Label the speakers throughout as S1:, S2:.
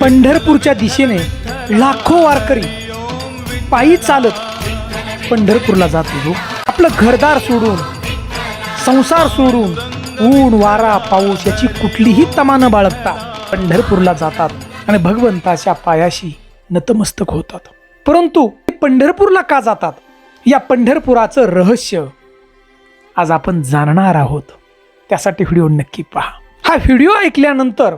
S1: पंढरपूरच्या दिशेने लाखो वारकरी पायी चालत पंढरपूरला जात होतो आपलं घरदार सोडून संसार सोडून ऊन वारा पाऊस याची कुठलीही तमा न बाळगता पंढरपूरला जातात आणि भगवंताच्या पायाशी नतमस्तक होतात. परंतु पंढरपूरला का जातात? या पंढरपुराचं रहस्य आज आपण जाणणार आहोत. त्यासाठी व्हिडिओ नक्की पहा. हा व्हिडिओ ऐकल्यानंतर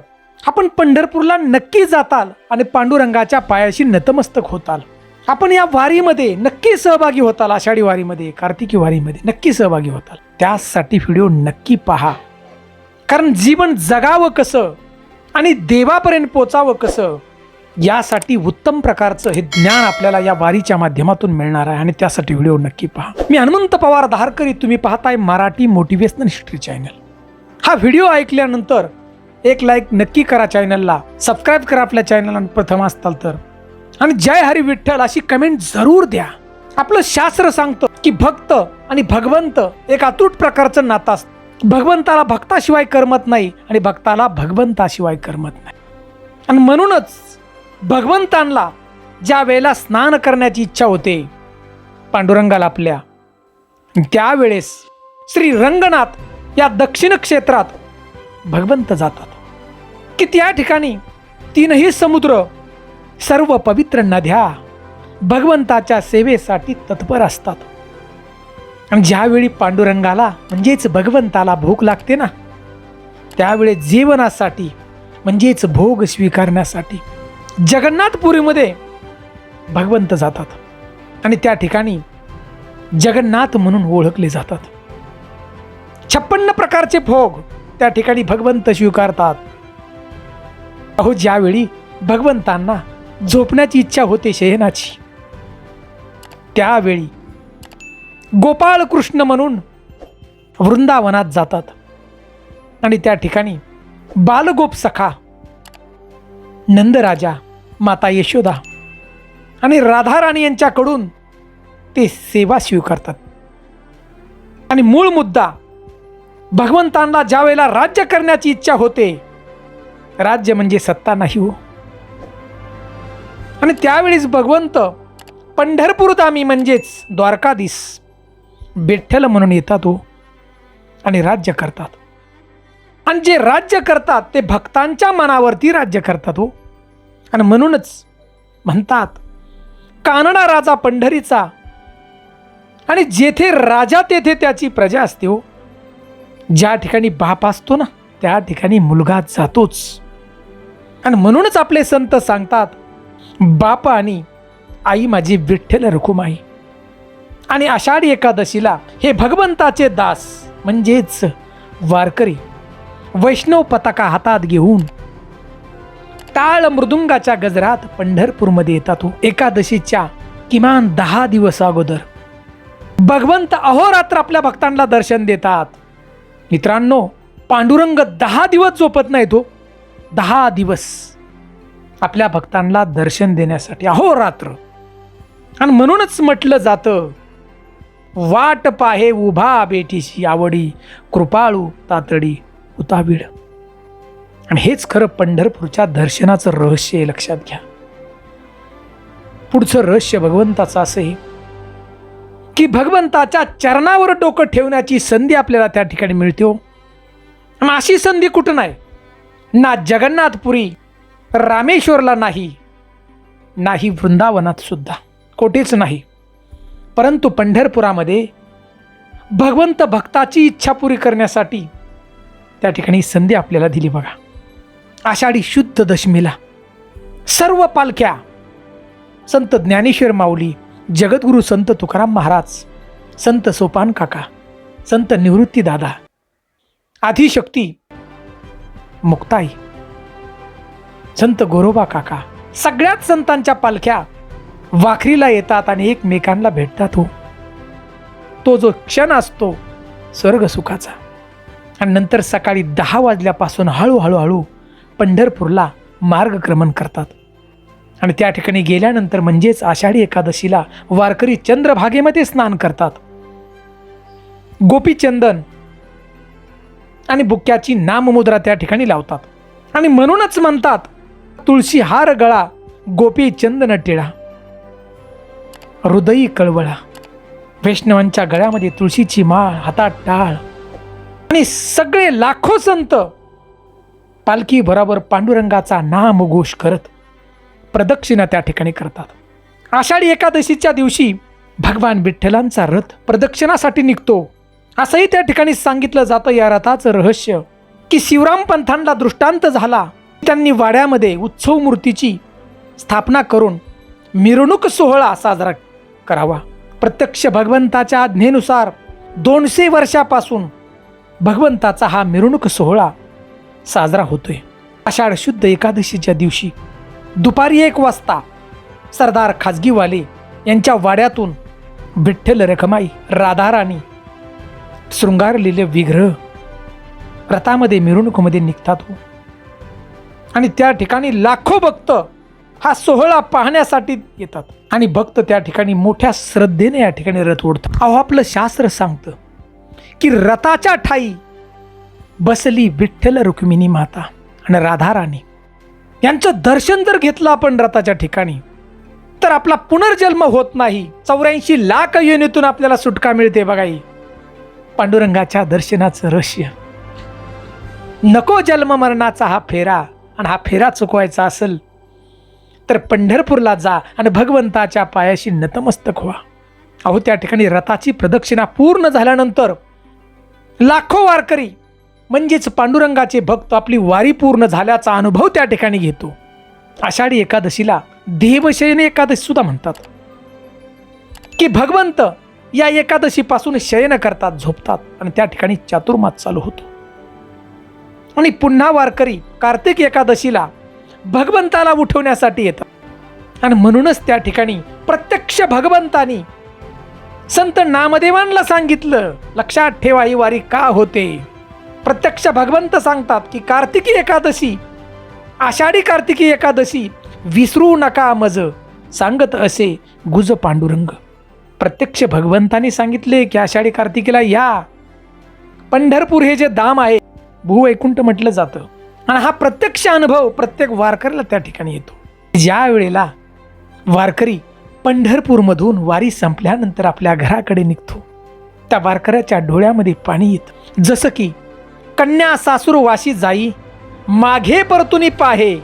S1: आपण पंढरपूरला नक्की जाताल आणि पांडुरंगाच्या पायाशी नतमस्तक होताल. आपण या वारीमध्ये नक्की सहभागी होताल आषाढी वारीमध्ये कार्तिकी वारीमध्ये नक्की सहभागी होताल. त्यासाठी व्हिडिओ नक्की पहा. कारण जीवन जगावं कसं आणि देवापर्यंत पोचावं कसं यासाठी उत्तम प्रकारचं हे ज्ञान आपल्याला या वारीच्या माध्यमातून मिळणार आहे आणि त्यासाठी व्हिडिओ नक्की पहा. मी हनुमंत पवार धारकरी तुम्ही पाहताय मराठी मोटिवेशनल हिस्ट्री चॅनल. हा व्हिडिओ ऐकल्यानंतर एक लाईक नक्की करा चॅनलला सबस्क्राईब करा आपल्या चॅनलला प्रथम असताल तर. आणि जय हरी विठ्ठल अशी कमेंट जरूर द्या. आपलं शास्त्र सांगतं की भक्त आणि भगवंत एक अतूट प्रकारचं नातं असतं. भगवंताला भक्ताशिवाय करमत नाही आणि भक्ताला भगवंताशिवाय करमत नाही. आणि म्हणूनच भगवंतांना ज्या वेळेला स्नान करण्याची इच्छा होते पांडुरंगाला आपल्या त्यावेळेस श्री रंगनाथ या दक्षिण क्षेत्रात भगवंत जातात. की त्या ठिकाणी तीनही समुद्र सर्व पवित्र नद्या भगवंताच्या सेवेसाठी तत्पर असतात. आणि ज्यावेळी पांडुरंगाला म्हणजेच भगवंताला भूक लागते ना त्यावेळी जीवनासाठी म्हणजेच भोग स्वीकारण्यासाठी जगन्नाथपुरीमध्ये भगवंत जातात. आणि त्या ठिकाणी जगन्नाथ म्हणून ओळखले जातात. छप्पन्न प्रकारचे भोग त्या ठिकाणी भगवंत स्वीकारतात. अहो ज्यावेळी भगवंतांना झोपण्याची इच्छा होते शयनाची त्यावेळी गोपाळ कृष्ण म्हणून वृंदावनात जातात. आणि त्या ठिकाणी बालगोप सखा नंदराजा माता यशोदा आणि राधाराणी यांच्याकडून ते सेवा स्वीकारतात. आणि मूळ मुद्दा भगवंतांना ज्या वेळेला राज्य करण्याची इच्छा होते राज्य म्हणजे सत्ता नाही हो. आणि त्यावेळीस भगवंत पंढरपूरधामी म्हणजेच द्वारकाधीस बेठ्ठल म्हणून येतात हो आणि राज्य करतात. आणि जे राज्य करतात ते भक्तांच्या मनावरती राज्य करतात हो. आणि म्हणूनच म्हणतात कानडा राजा पंढरीचा आणि जेथे राजा तेथे त्याची प्रजा असते हो. ज्या ठिकाणी बाप असतो ना त्या ठिकाणी मुलगा जातोच. आणि म्हणूनच आपले संत सांगतात बाप आणि आई माझी विठ्ठल रखुमाई आणि आषाढी एकादशीला हे भगवंताचे दास म्हणजेच वारकरी वैष्णव पताका हातात घेऊन टाळ मृदुंगाच्या गजरात पंढरपूरमध्ये येतात. एकादशीच्या किमान दहा दिवस अगोदर भगवंत अहोरात्र आपल्या भक्तांना दर्शन देतात. मित्रांनो पांडुरंग दहा दिवस झोपत नाही तो हो. दहा दिवस आपल्या भक्तांना दर्शन देण्यासाठी. अहोरात्र आणि म्हणूनच म्हटलं जातं वाट पाहे उभा बेटीशी आवडी कृपाळू तातडी उतावीड आणि हेच खरं पंढरपूरच्या दर्शनाचं रहस्य आहे लक्षात घ्या. पुढचं रहस्य भगवंताचं असं आहे की भगवंताच्या चरणावर डोकं ठेवण्याची संधी आपल्याला त्या ठिकाणी मिळते हो. आणि अशी संधी कुठं नाही? ना जगन्नाथपुरी रामेश्वरला नाही. नाही वृंदावनात सुद्धा. कोठेच नाही. परंतु पंढरपुरामध्ये भगवंत भक्ताची इच्छा पुरी करण्यासाठी त्या ठिकाणी संधी आपल्याला दिली बघा. आषाढी शुद्ध दशमीला सर्व पालख्या संत ज्ञानेश्वर माऊली जगद्गुरू संत तुकाराम महाराज संत सोपान काका संत निवृत्ती दादा आदिशक्ती मुक्ताई संत गोरोबा काका सगळ्याच संतांच्या पालख्या वाखरीला येतात आणि एकमेकांना भेटतात हो. तो जो क्षण असतो स्वर्ग सुखाचा. आणि नंतर सकाळी दहा वाजल्यापासून हळूहळू हळू पंढरपूरला मार्गक्रमण करतात. आणि त्या ठिकाणी गेल्यानंतर म्हणजेच आषाढी एकादशीला वारकरी चंद्रभागेमध्ये स्नान करतात. गोपीचंदन आणि बुक्याची नाममुद्रा त्या ठिकाणी लावतात. आणि म्हणूनच म्हणतात तुळशी हार गळा गोपी चंदन टिळा हृदयी कळवळा वैष्णवांच्या गळ्यामध्ये तुळशीची माळ हातात टाळ. आणि सगळे लाखो संत पालखी बरोबर पांडुरंगाचा नाम घोष करत प्रदक्षिणा त्या ठिकाणी करतात. आषाढी एकादशीच्या दिवशी भगवान विठ्ठलांचा रथ प्रदक्षिणासाठी निघतो. असंही त्या ठिकाणी सांगितलं जातं या रथाचं रहस्य. की शिवराम पंथांना दृष्टांत झाला त्यांनी वाड्यामध्ये उत्सव मूर्तीची स्थापना करून मिरवणूक सोहळा साजरा करावा. प्रत्यक्ष भगवंताच्या आज्ञेनुसार दोनशे वर्षापासून भगवंताचा हा मिरवणूक सोहळा साजरा होतोय. आषाढ शुद्ध एकादशीच्या दिवशी दुपारी एक वाजता सरदार खाजगीवाले यांच्या वाड्यातून विठ्ठल रखमाई राधाराणी शृंगारलेले विग्रह रथामध्ये मिरवणुकीमध्ये निघतात हो. आणि त्या ठिकाणी लाखो भक्त हा सोहळा पाहण्यासाठी येतात. आणि भक्त त्या ठिकाणी मोठ्या श्रद्धेने या ठिकाणी रथ ओढतात. अहो आपलं शास्त्र सांगतं की रथाच्या ठाई बसली विठ्ठल रुक्मिणी माता आणि राधाराणी यांचं दर्शन जर घेतलं आपण रथाच्या ठिकाणी तर आपला पुनर्जन्म होत नाही. चौऱ्याऐंशी लाख योनीतून आपल्याला सुटका मिळते बघाई पांडुरंगाच्या दर्शनाचं रहस्य. नको जन्म मरणाचा हा फेरा आणि हा फेरा चुकवायचा असेल तर पंढरपूरला जा आणि भगवंताच्या पायाशी नतमस्तक व्हा. अहो त्या ठिकाणी रथाची प्रदक्षिणा पूर्ण झाल्यानंतर लाखो वारकरी म्हणजेच पांडुरंगाचे भक्त आपली वारी पूर्ण झाल्याचा अनुभव त्या ठिकाणी घेतो. आषाढी एकादशीला देवशयन एकादशी सुद्धा म्हणतात. की भगवंत या एकादशीपासून शयन करतात झोपतात आणि त्या ठिकाणी चातुर्मास चालू होतो. आणि पुन्हा वारकरी कार्तिक एकादशीला भगवंताला उठवण्यासाठी येतात. आणि म्हणूनच त्या ठिकाणी प्रत्यक्ष भगवंतानी संत नामदेवांना सांगितलं लक्षात ठेवा ही वारी का होते? प्रत्यक्ष भगवंत सांगतात की कार्तिकी एकादशी आषाढी कार्तिकी एकादशी विसरू नका मज सांगत असे गुज पांडुरंग प्रत्यक्ष भगवंतानी सांगितले की आषाढी कार्तिकीला या. पंढरपूर हे जे दाम आहे भूवैकुंठ म्हटलं जातं. आणि हा प्रत्यक्ष अनुभव प्रत्येक वारकऱ्याला त्या ठिकाणी येतो. ज्या वेळेला वारकरी पंढरपूरमधून वारी संपल्यानंतर आपल्या घराकडे निघतो त्या वारकऱ्याच्या डोळ्यामध्ये पाणी येतं. जसं की कन्या सासूर वाशी जाई माघे परतुनी पाहे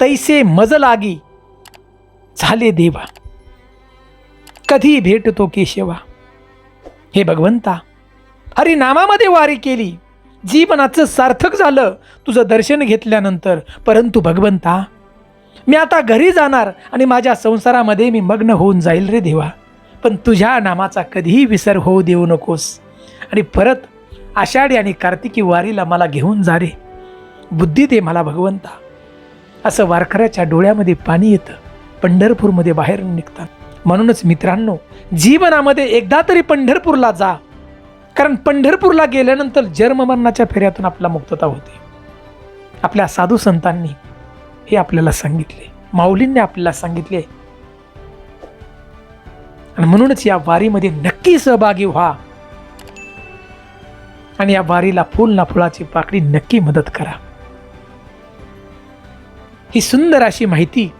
S1: तैसे मज लागी झाले देवा. कधी भेटतो केशवा हे भगवंता हरिनामामध्ये वारी केली. जीवनाचं सार्थक झालं तुझं दर्शन घेतल्यानंतर. परंतु भगवंता मी आता घरी जाणार आणि माझ्या संसारामध्ये मी मग्न होऊन जाईल रे देवा. पण तुझ्या नामाचा कधीही विसर होऊ देऊ नकोस. आणि परत आषाढी आणि कार्तिकी वारीला मला घेऊन जा रे. बुद्धी दे मला भगवंता. असं वारकऱ्याच्या डोळ्यामध्ये पाणी येतं. पंढरपूरमध्ये बाहेर निघतात. म्हणूनच मित्रांनो जीवनामध्ये एकदा तरी पंढरपूरला जा. कारण पंढरपूरला गेल्यानंतर जन्ममरणाच्या फेऱ्यातून आपला मुक्तता होते. आपल्या साधू संतांनी हे आपल्याला सांगितले. माऊलींनी आपल्याला सांगितले. आणि म्हणूनच या वारीमध्ये नक्की सहभागी व्हा. आणि या वारीला फुल ना फुलाची पाकडी नक्की मदत करा. ही सुंदर अशी माहिती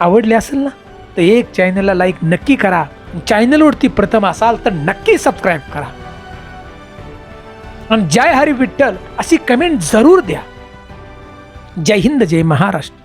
S1: आवडली असेल ना? तर एक चॅनलला लाईक नक्की करा. चॅनलवरती प्रथम असाल तर नक्की सबस्क्राईब करा. आणि जय हरी विठ्ठल अशी कमेंट जरूर द्या. जय हिंद जय महाराष्ट्र.